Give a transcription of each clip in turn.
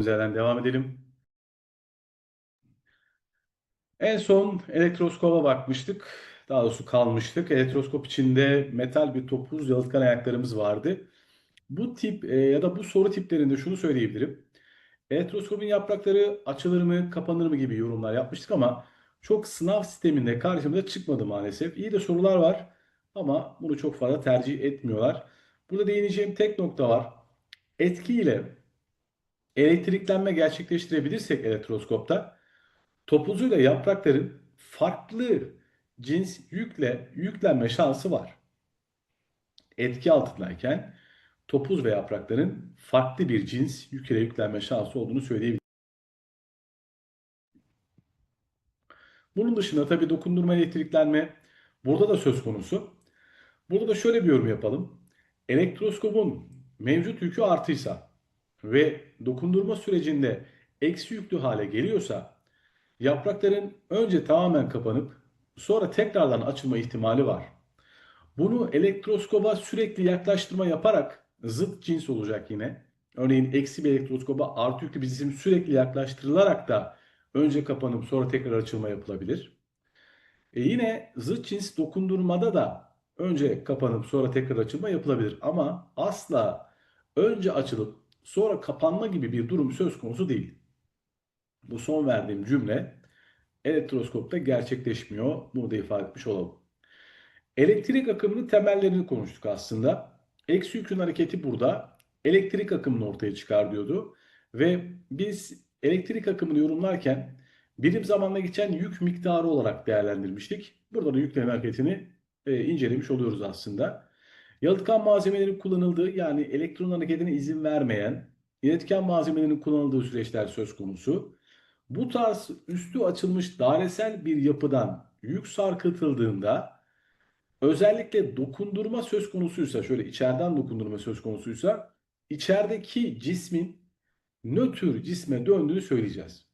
üzerinden devam edelim. En son elektroskopa bakmıştık. Daha doğrusu kalmıştık. Elektroskop içinde metal bir topuz yalıtkan ayaklarımız vardı. Bu tip e, ya da bu soru tiplerinde şunu söyleyebilirim. Elektroskopun yaprakları açılır mı, kapanır mı gibi yorumlar yapmıştık ama çok sınav sisteminde karşımıza çıkmadı maalesef. İyi de sorular var ama bunu çok fazla tercih etmiyorlar. Burada değineceğim tek nokta var. Etki ile elektriklenme gerçekleştirebilirsek elektroskopta topuzuyla yaprakların farklı cins yükle yüklenme şansı var. Etki altındayken topuz ve yaprakların farklı bir cins yük ile yüklenme şansı olduğunu söyleyebilirim. Bunun dışında tabii dokundurma elektriklenme burada da söz konusu. Burada da şöyle bir yorum yapalım. Elektroskopun mevcut yükü artıysa ve dokundurma sürecinde eksi yüklü hale geliyorsa yaprakların önce tamamen kapanıp sonra tekrardan açılma ihtimali var. Bunu elektroskoba sürekli yaklaştırma yaparak zıt cins olacak yine. Örneğin eksi bir elektroskoba artı yüklü bir cisim sürekli yaklaştırılarak da önce kapanıp sonra tekrar açılma yapılabilir. E yine zıt cins dokundurmada da önce kapanıp sonra tekrar açılma yapılabilir. Ama asla önce açılıp sonra kapanma gibi bir durum söz konusu değil. Bu son verdiğim cümle elektroskopta gerçekleşmiyor. Bunu da ifade etmiş olalım. Elektrik akımının temellerini konuştuk aslında. Eksi yükün hareketi burada elektrik akımını ortaya çıkar diyordu. Ve biz elektrik akımını yorumlarken birim zamanla geçen yük miktarı olarak değerlendirmiştik. Burada da yükleme hareketini e, incelemiş oluyoruz aslında. Yalıtkan malzemelerin kullanıldığı yani elektron hareketine izin vermeyen iletken malzemelerin kullanıldığı süreçler söz konusu. Bu tarz üstü açılmış dairesel bir yapıdan yük sarkıtıldığında özellikle dokundurma söz konusuysa şöyle içeriden dokundurma söz konusuysa içerideki cismin nötr cisme döndüğünü söyleyeceğiz.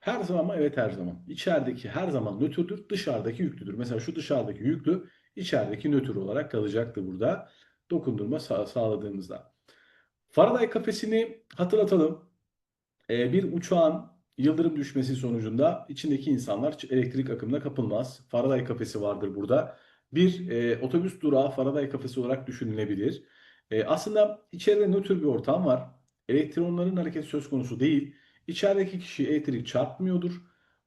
Her zaman mı? Evet her zaman. İçerideki her zaman nötrdür, dışarıdaki yüklüdür. Mesela şu dışarıdaki yüklü, içerideki nötr olarak kalacaktı burada dokundurma sağ sağladığımızda. Faraday kafesini hatırlatalım. Ee, bir uçağın yıldırım düşmesi sonucunda içindeki insanlar elektrik akımına kapılmaz. Faraday kafesi vardır burada. Bir e, otobüs durağı Faraday kafesi olarak düşünülebilir. E, aslında içeride nötr bir ortam var. Elektronların hareketi söz konusu değil. İçerideki kişi elektrik çarpmıyordur.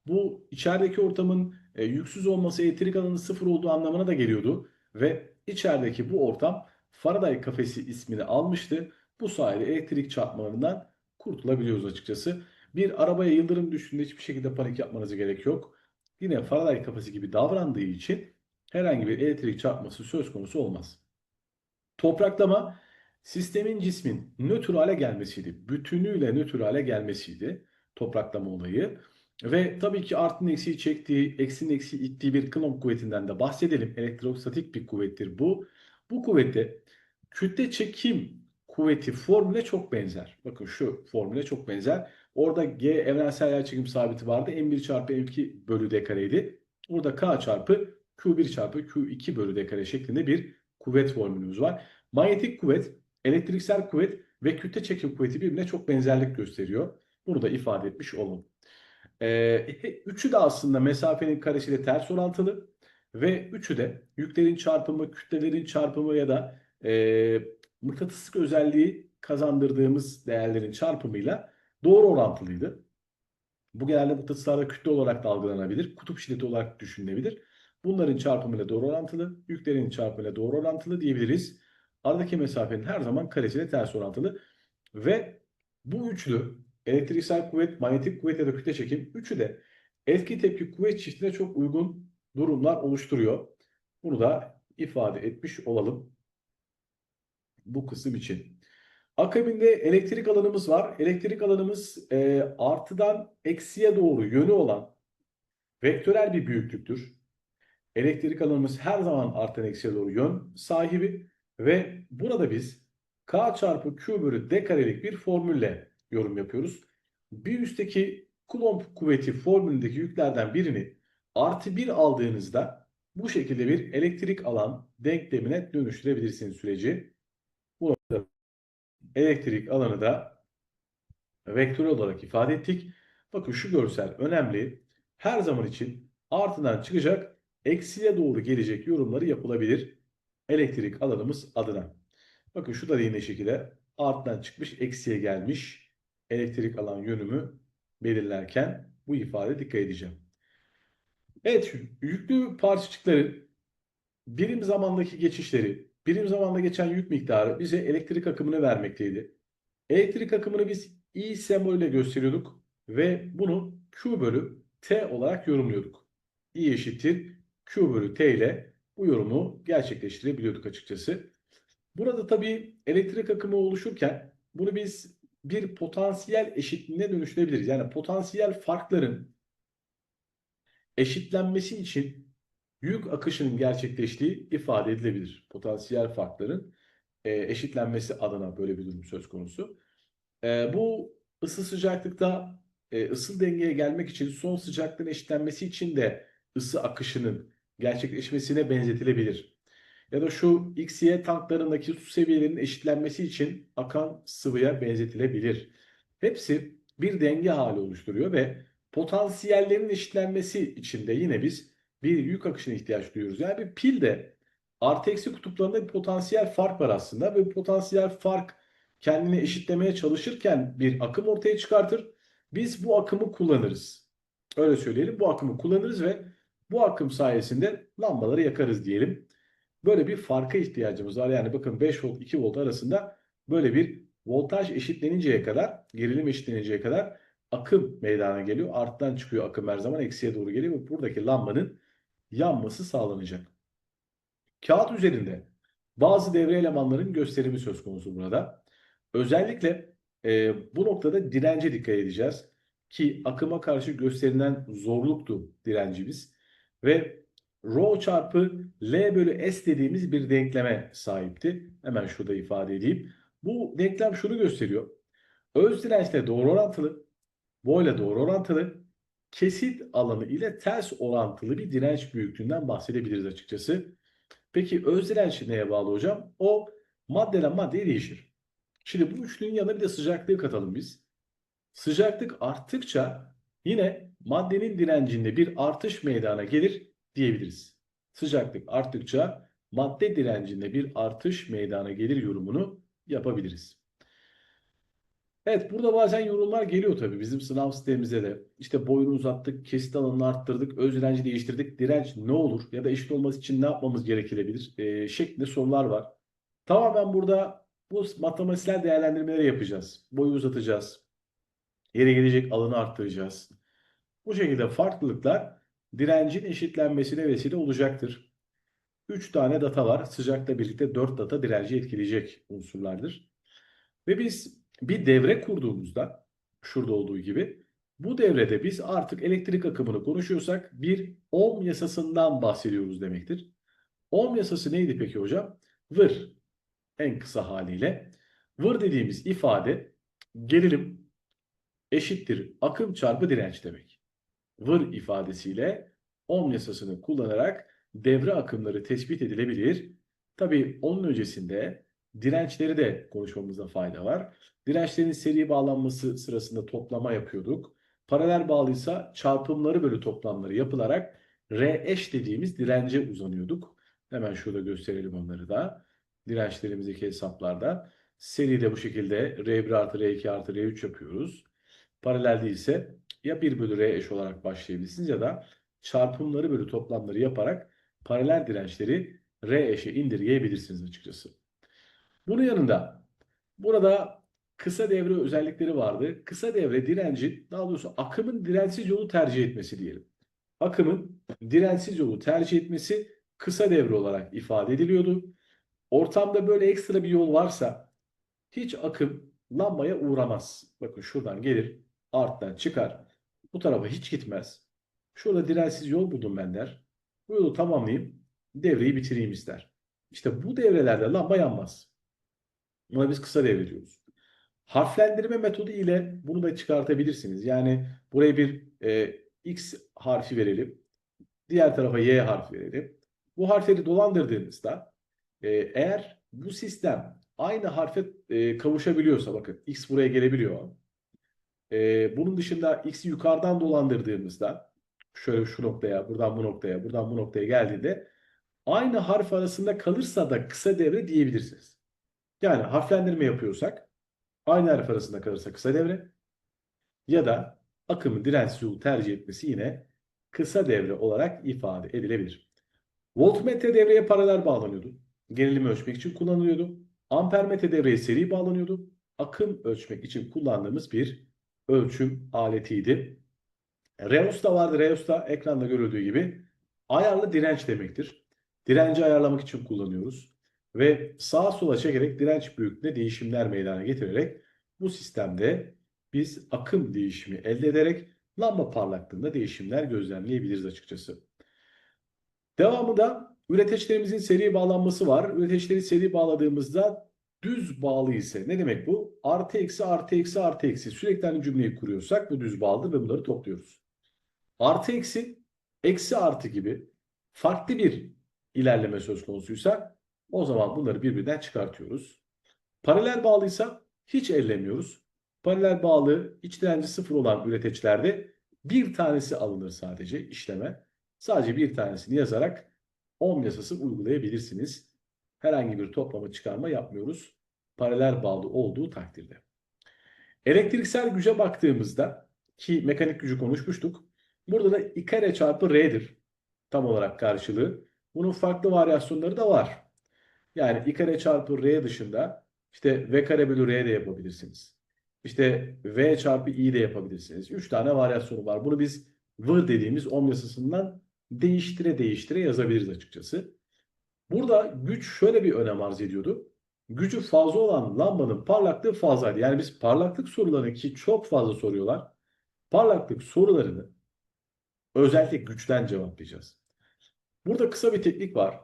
Bu içerideki ortamın e, yüksüz olması elektrik alanı sıfır olduğu anlamına da geliyordu. Ve içerideki bu ortam Faraday kafesi ismini almıştı. Bu sayede elektrik çarpmalarından kurtulabiliyoruz açıkçası. Bir arabaya yıldırım düştüğünde hiçbir şekilde panik yapmanıza gerek yok. Yine Faraday kafesi gibi davrandığı için herhangi bir elektrik çarpması söz konusu olmaz. Topraklama sistemin cismin nötr hale gelmesiydi. Bütünüyle nötr hale gelmesiydi topraklama olayı. Ve tabii ki artının eksiği çektiği, eksinin eksiği ittiği bir Coulomb kuvvetinden de bahsedelim. Elektrostatik bir kuvvettir bu. Bu kuvvette kütle çekim kuvveti formüle çok benzer. Bakın şu formüle çok benzer. Orada G evrensel yerçekim sabiti vardı. M1 çarpı M2 bölü D kareydi. Burada K çarpı Q1 çarpı Q2 bölü D kare şeklinde bir kuvvet formülümüz var. Manyetik kuvvet, elektriksel kuvvet ve kütle çekim kuvveti birbirine çok benzerlik gösteriyor. Bunu da ifade etmiş olalım. Ee, üçü de aslında mesafenin karesiyle ters orantılı ve üçü de yüklerin çarpımı, kütlelerin çarpımı ya da e, mıknatıslık özelliği kazandırdığımız değerlerin çarpımıyla doğru orantılıydı. Bu genelde mıknatıslarda kütle olarak da algılanabilir, kutup şiddeti olarak düşünülebilir. Bunların çarpımıyla doğru orantılı, yüklerin çarpımıyla doğru orantılı diyebiliriz. Aradaki mesafenin her zaman karesiyle ters orantılı ve bu üçlü elektriksel kuvvet, manyetik kuvvet ya da kütle çekim üçü de etki tepki kuvvet çiftine çok uygun durumlar oluşturuyor. Bunu da ifade etmiş olalım bu kısım için. Akabinde elektrik alanımız var. Elektrik alanımız e, artıdan eksiye doğru yönü olan vektörel bir büyüklüktür. Elektrik alanımız her zaman arttan eksiye doğru yön sahibi ve burada biz K çarpı Q bölü D karelik bir formülle yorum yapıyoruz. Bir üstteki Coulomb kuvveti formülündeki yüklerden birini artı 1 aldığınızda bu şekilde bir elektrik alan denklemine dönüştürebilirsiniz süreci. Bu elektrik alanı da vektörel olarak ifade ettik. Bakın şu görsel önemli. Her zaman için artıdan çıkacak, eksiye doğru gelecek yorumları yapılabilir elektrik alanımız adına. Bakın şu da yine şekilde arttan çıkmış, eksiye gelmiş elektrik alan yönümü belirlerken bu ifade dikkat edeceğim. Evet, yüklü parçacıkların birim zamandaki geçişleri, birim zamanda geçen yük miktarı bize elektrik akımını vermekteydi. Elektrik akımını biz I sembolüyle gösteriyorduk ve bunu Q bölü T olarak yorumluyorduk. I eşittir Q bölü T ile bu yorumu gerçekleştirebiliyorduk açıkçası. Burada tabii elektrik akımı oluşurken bunu biz bir potansiyel eşitliğine dönüştürebiliriz. Yani potansiyel farkların eşitlenmesi için yük akışının gerçekleştiği ifade edilebilir. Potansiyel farkların e, eşitlenmesi adına böyle bir durum söz konusu. E, bu ısı sıcaklıkta e, ısı dengeye gelmek için son sıcaklığın eşitlenmesi için de ısı akışının gerçekleşmesine benzetilebilir. Ya da şu X, Y tanklarındaki su seviyelerinin eşitlenmesi için akan sıvıya benzetilebilir. Hepsi bir denge hali oluşturuyor ve potansiyellerin eşitlenmesi için de yine biz bir yük akışına ihtiyaç duyuyoruz. Yani bir pilde artı eksi kutuplarında bir potansiyel fark var aslında ve potansiyel fark kendini eşitlemeye çalışırken bir akım ortaya çıkartır. Biz bu akımı kullanırız. Öyle söyleyelim. Bu akımı kullanırız ve bu akım sayesinde lambaları yakarız diyelim. Böyle bir farka ihtiyacımız var. Yani bakın 5 volt 2 volt arasında böyle bir voltaj eşitleninceye kadar, gerilim eşitleninceye kadar akım meydana geliyor. Arttan çıkıyor akım her zaman eksiye doğru geliyor ve buradaki lambanın yanması sağlanacak. Kağıt üzerinde bazı devre elemanların gösterimi söz konusu burada. Özellikle e, bu noktada dirence dikkat edeceğiz. Ki akıma karşı gösterilen zorluktu direncimiz. Ve Rho çarpı L bölü S dediğimiz bir denkleme sahipti. Hemen şurada ifade edeyim. Bu denklem şunu gösteriyor. Öz dirençle doğru orantılı, boyla doğru orantılı, kesit alanı ile ters orantılı bir direnç büyüklüğünden bahsedebiliriz açıkçası. Peki öz direnç neye bağlı hocam? O maddeden maddeye değişir. Şimdi bu üçlünün yanına bir de sıcaklığı katalım biz. Sıcaklık arttıkça yine maddenin direncinde bir artış meydana gelir diyebiliriz. Sıcaklık arttıkça madde direncinde bir artış meydana gelir yorumunu yapabiliriz. Evet burada bazen yorumlar geliyor tabii bizim sınav sistemimize de. İşte boyunu uzattık, kesit alanını arttırdık, öz direnci değiştirdik. Direnç ne olur ya da eşit olması için ne yapmamız gerekilebilir e, şeklinde sorular var. Tamamen burada bu matematiksel değerlendirmeleri yapacağız. Boyu uzatacağız. Yere gelecek alanı arttıracağız. Bu şekilde farklılıklar direncin eşitlenmesine vesile olacaktır. 3 tane data var. Sıcakla birlikte 4 data direnci etkileyecek unsurlardır. Ve biz bir devre kurduğumuzda şurada olduğu gibi bu devrede biz artık elektrik akımını konuşuyorsak bir ohm yasasından bahsediyoruz demektir. Ohm yasası neydi peki hocam? Vır en kısa haliyle. Vır dediğimiz ifade gerilim eşittir akım çarpı direnç demek. Vır ifadesiyle ohm yasasını kullanarak devre akımları tespit edilebilir. Tabii onun öncesinde dirençleri de konuşmamızda fayda var. Dirençlerin seri bağlanması sırasında toplama yapıyorduk. Paralel bağlıysa çarpımları bölü toplamları yapılarak R eş dediğimiz dirence uzanıyorduk. Hemen şurada gösterelim onları da. Dirençlerimizdeki hesaplarda. Seride bu şekilde R1 artı R2 artı R3 yapıyoruz. Paralel değilse ya 1 bölü R eş olarak başlayabilirsiniz ya da çarpımları bölü toplamları yaparak paralel dirençleri R eşe indirgeyebilirsiniz açıkçası. Bunun yanında burada kısa devre özellikleri vardı. Kısa devre direnci daha doğrusu akımın dirençsiz yolu tercih etmesi diyelim. Akımın dirençsiz yolu tercih etmesi kısa devre olarak ifade ediliyordu. Ortamda böyle ekstra bir yol varsa hiç akım lambaya uğramaz. Bakın şuradan gelir, arttan çıkar. Bu tarafa hiç gitmez. Şurada dirençsiz yol buldum ben der. Bu yolu tamamlayayım, devreyi bitireyim ister. İşte bu devrelerde lamba yanmaz. Buna biz kısa devre diyoruz. Harflendirme metodu ile bunu da çıkartabilirsiniz. Yani buraya bir e, X harfi verelim. Diğer tarafa Y harfi verelim. Bu harfleri dolandırdığınızda e, eğer bu sistem aynı harfe e, kavuşabiliyorsa bakın X buraya gelebiliyor. Ee, bunun dışında x'i yukarıdan dolandırdığımızda şöyle şu noktaya, buradan bu noktaya, buradan bu noktaya geldiğinde aynı harf arasında kalırsa da kısa devre diyebilirsiniz. Yani harflendirme yapıyorsak aynı harf arasında kalırsa kısa devre ya da akımın dirençsiz yolu tercih etmesi yine kısa devre olarak ifade edilebilir. Voltmetre devreye paralel bağlanıyordu. Gerilimi ölçmek için kullanılıyordu. Ampermetre devreye seri bağlanıyordu. Akım ölçmek için kullandığımız bir ölçüm aletiydi. Reos da vardı. Reos da ekranda görüldüğü gibi ayarlı direnç demektir. Direnci ayarlamak için kullanıyoruz. Ve sağa sola çekerek direnç büyüklüğünde değişimler meydana getirerek bu sistemde biz akım değişimi elde ederek lamba parlaklığında değişimler gözlemleyebiliriz açıkçası. Devamında üreteçlerimizin seri bağlanması var. Üreteçleri seri bağladığımızda düz bağlı ise ne demek bu? Artı eksi artı eksi artı eksi sürekli aynı cümleyi kuruyorsak bu düz bağlıdır ve bunları topluyoruz. Artı eksi eksi artı gibi farklı bir ilerleme söz konusuysa o zaman bunları birbirinden çıkartıyoruz. Paralel bağlıysa hiç ellemiyoruz. Paralel bağlı iç direnci sıfır olan üreteçlerde bir tanesi alınır sadece işleme. Sadece bir tanesini yazarak ohm yasası uygulayabilirsiniz. Herhangi bir toplama çıkarma yapmıyoruz. Paralel bağlı olduğu takdirde. Elektriksel güce baktığımızda ki mekanik gücü konuşmuştuk. Burada da I kare çarpı R'dir tam olarak karşılığı. Bunun farklı varyasyonları da var. Yani I kare çarpı R dışında işte V kare bölü R de yapabilirsiniz. İşte V çarpı I de yapabilirsiniz. 3 tane varyasyonu var. Bunu biz V dediğimiz ohm yasasından değiştire değiştire yazabiliriz açıkçası. Burada güç şöyle bir önem arz ediyordu. Gücü fazla olan lambanın parlaklığı fazlaydı. Yani biz parlaklık sorularını ki çok fazla soruyorlar. Parlaklık sorularını özellikle güçten cevaplayacağız. Burada kısa bir teknik var.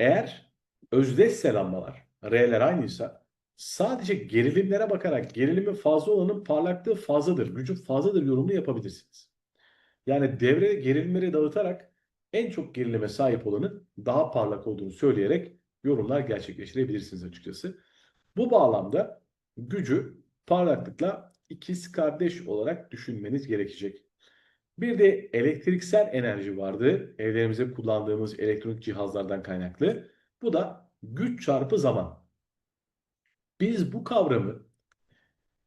Eğer özdeşse lambalar, R'ler aynıysa sadece gerilimlere bakarak gerilimi fazla olanın parlaklığı fazladır, gücü fazladır yorumunu yapabilirsiniz. Yani devre gerilimleri dağıtarak en çok gerilime sahip olanın daha parlak olduğunu söyleyerek yorumlar gerçekleştirebilirsiniz açıkçası. Bu bağlamda gücü parlaklıkla ikiz kardeş olarak düşünmeniz gerekecek. Bir de elektriksel enerji vardı. Evlerimize kullandığımız elektronik cihazlardan kaynaklı. Bu da güç çarpı zaman. Biz bu kavramı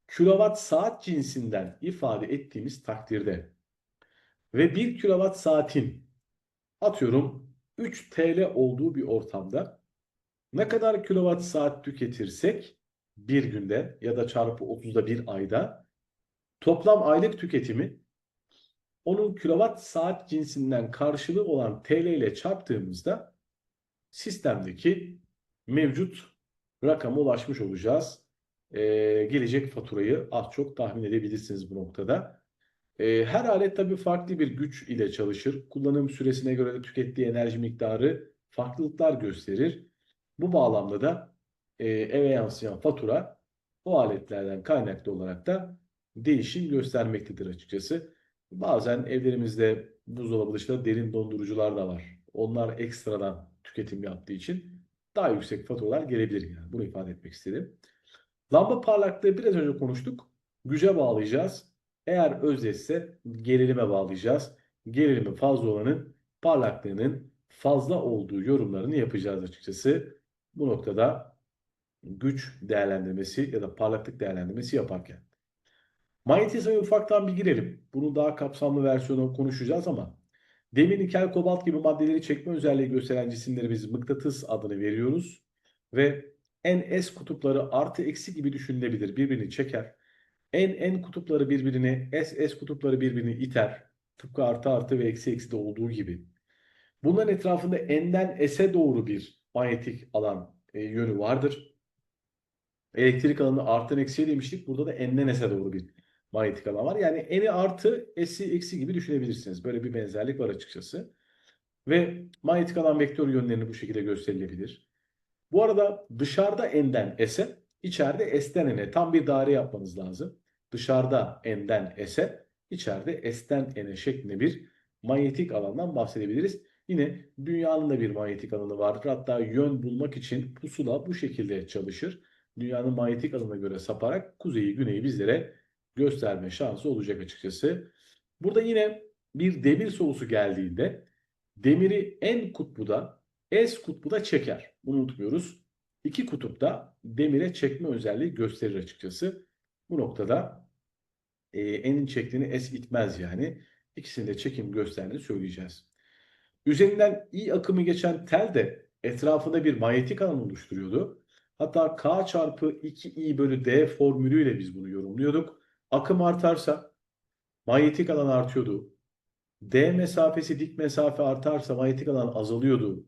kilowatt saat cinsinden ifade ettiğimiz takdirde ve 1 kilowatt saatin atıyorum 3 TL olduğu bir ortamda ne kadar kilowatt saat tüketirsek bir günde ya da çarpı 30'da bir ayda toplam aylık tüketimi onun kilowatt saat cinsinden karşılığı olan TL ile çarptığımızda sistemdeki mevcut rakama ulaşmış olacağız. Ee, gelecek faturayı az çok tahmin edebilirsiniz bu noktada. Ee, her alet tabii farklı bir güç ile çalışır. Kullanım süresine göre de tükettiği enerji miktarı farklılıklar gösterir. Bu bağlamda da e, eve yansıyan fatura o aletlerden kaynaklı olarak da değişim göstermektedir açıkçası. Bazen evlerimizde buzdolabı dışında derin dondurucular da var. Onlar ekstradan tüketim yaptığı için daha yüksek faturalar gelebilir yani. Bunu ifade etmek istedim. Lamba parlaklığı biraz önce konuştuk. Güce bağlayacağız. Eğer özdeşse gerilime bağlayacağız. Gerilimi fazla olanın parlaklığının fazla olduğu yorumlarını yapacağız açıkçası. Bu noktada güç değerlendirmesi ya da parlaklık değerlendirmesi yaparken. Manyetizmaya ufaktan bir girelim. Bunu daha kapsamlı versiyonu konuşacağız ama demir, nikel, kobalt gibi maddeleri çekme özelliği gösteren cisimlere biz mıknatıs adını veriyoruz. Ve en S kutupları artı eksi gibi düşünülebilir. Birbirini çeker. En N kutupları birbirini, S S kutupları birbirini iter. Tıpkı artı artı ve eksi eksi de olduğu gibi. Bunların etrafında N'den S'e doğru bir manyetik alan e, yönü vardır. Elektrik alanı artı eksiye demiştik. Burada da N'den S'e doğru bir manyetik alan var. Yani eni artı esi eksi gibi düşünebilirsiniz. Böyle bir benzerlik var açıkçası. Ve manyetik alan vektör yönlerini bu şekilde gösterilebilir. Bu arada dışarıda n'den s'e, içeride s'ten n'e tam bir daire yapmanız lazım. Dışarıda n'den s'e, içeride s'ten n'e şeklinde bir manyetik alandan bahsedebiliriz. Yine dünyanın da bir manyetik alanı vardır. Hatta yön bulmak için pusula bu şekilde çalışır. Dünyanın manyetik alanına göre saparak kuzeyi güneyi bizlere gösterme şansı olacak açıkçası. Burada yine bir demir sorusu geldiğinde demiri en kutbuda S kutbuda çeker. Bunu unutmuyoruz. İki kutupta demire çekme özelliği gösterir açıkçası. Bu noktada e, N'in çektiğini S itmez yani. İkisinde çekim gösterdiğini söyleyeceğiz. Üzerinden I akımı geçen tel de etrafında bir manyetik alan oluşturuyordu. Hatta K çarpı 2I bölü D formülüyle biz bunu yorumluyorduk. Akım artarsa manyetik alan artıyordu. D mesafesi dik mesafe artarsa manyetik alan azalıyordu.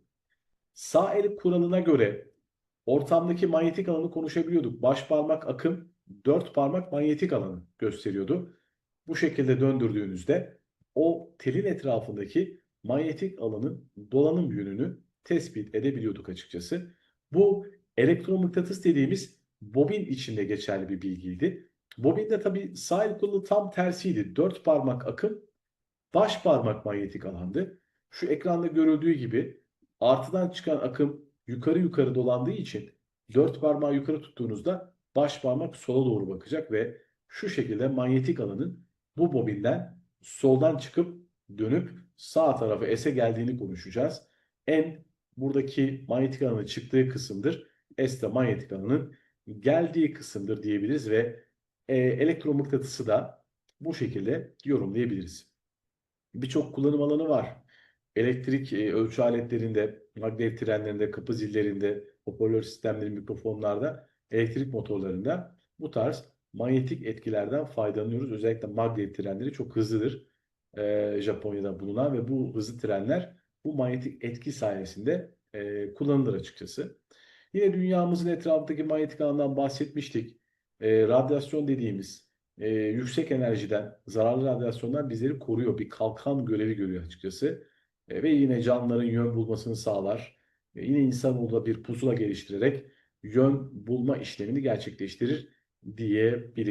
Sağ el kuralına göre ortamdaki manyetik alanı konuşabiliyorduk. Baş parmak akım, dört parmak manyetik alanı gösteriyordu. Bu şekilde döndürdüğünüzde o telin etrafındaki manyetik alanın dolanım yönünü tespit edebiliyorduk açıkçası. Bu elektromıknatıs dediğimiz bobin içinde geçerli bir bilgiydi. Bobinde tabii sağ kolu tam tersiydi. Dört parmak akım, baş parmak manyetik alandı. Şu ekranda görüldüğü gibi artıdan çıkan akım yukarı yukarı dolandığı için dört parmağı yukarı tuttuğunuzda baş parmak sola doğru bakacak ve şu şekilde manyetik alanın bu bobinden soldan çıkıp dönüp sağ tarafa S'e geldiğini konuşacağız. N buradaki manyetik alanın çıktığı kısımdır. S de manyetik alanın geldiği kısımdır diyebiliriz ve e, elektromıknatısı da bu şekilde yorumlayabiliriz. Birçok kullanım alanı var. Elektrik e, ölçü aletlerinde, magnet trenlerinde, kapı zillerinde, hoparlör sistemleri, mikrofonlarda, elektrik motorlarında bu tarz manyetik etkilerden faydalanıyoruz. Özellikle magnet trenleri çok hızlıdır. E, Japonya'da bulunan ve bu hızlı trenler bu manyetik etki sayesinde e, kullanılır açıkçası. Yine dünyamızın etrafındaki manyetik alandan bahsetmiştik. E, radyasyon dediğimiz e, yüksek enerjiden, zararlı radyasyondan bizleri koruyor. Bir kalkan görevi görüyor açıkçası. E, ve yine canlıların yön bulmasını sağlar. E, yine insanoğlu bir pusula geliştirerek yön bulma işlemini gerçekleştirir diyebiliriz.